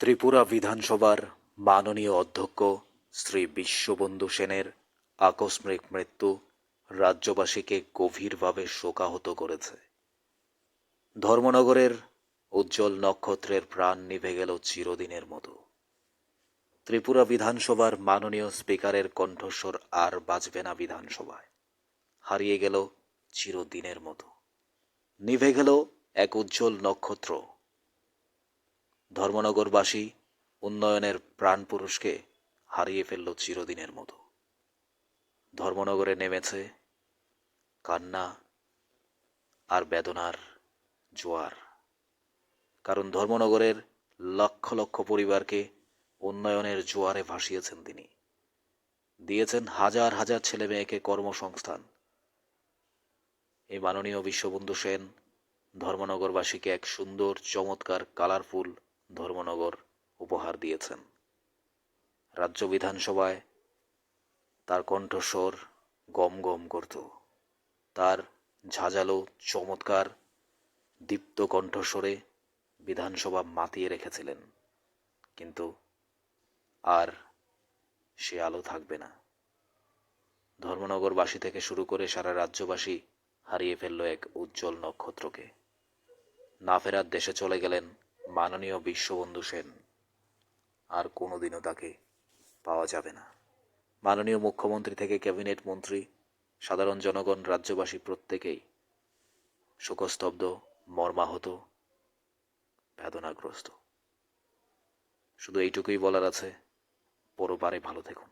ত্রিপুরা বিধানসভার মাননীয় অধ্যক্ষ শ্রী বিশ্ববন্ধু সেনের আকস্মিক মৃত্যু রাজ্যবাসীকে গভীরভাবে শোকাহত করেছে। ধর্মনগরের উজ্জ্বল নক্ষত্রের প্রাণ নিভে গেল চিরদিনের মতো। ত্রিপুরা বিধানসভার মাননীয় স্পিকারের কণ্ঠস্বর আর বাজবে না বিধানসভায়। হারিয়ে গেল চিরদিনের মতো। নিভে গেল এক উজ্জ্বল নক্ষত্র। ধর্মনগরবাসী উন্নয়নের প্রাণপুরুষকে হারিয়ে ফেলল চিরদিনের মতো। ধর্মনগরে নেমেছে কান্না আর বেদনার জোয়ার। কারণ ধর্মনগরের লক্ষ লক্ষ পরিবারকে উন্নয়নের জোয়ারে ভাসিয়েছেন তিনি। দিয়েছেন হাজার হাজার ছেলে মেয়েকে কর্মসংস্থান। এই মাননীয় বিশ্ববন্ধু সেন ধর্মনগরবাসীকে এক সুন্দর, চমৎকার, কালারফুল ধর্মনগর উপহার দিয়েছেন। রাজ্য বিধানসভায় তার কণ্ঠস্বর গম গম করত। তার ঝাঁঝালো, চমৎকার, দীপ্ত কণ্ঠস্বরে বিধানসভা মাতিয়ে রেখেছিলেন। কিন্তু আর সে আলো থাকবে না। ধর্মনগরবাসী থেকে শুরু করে সারা রাজ্যবাসী হারিয়ে ফেলল এক উজ্জ্বল নক্ষত্রকে। না ফেরার দেশে চলে গেলেন মাননীয় বিশ্ববন্ধু সেন, আর কোনোদিনও তাকে পাওয়া যাবে না। মাননীয় মুখ্যমন্ত্রী থেকে ক্যাবিনেট মন্ত্রী, সাধারণ জনগণ, রাজ্যবাসী প্রত্যেকেই শোকস্তব্ধ, মর্মাহত, বেদনাগ্রস্ত। শুধু এইটুকুই বলার আছে পরপারে ভালো থাকুন।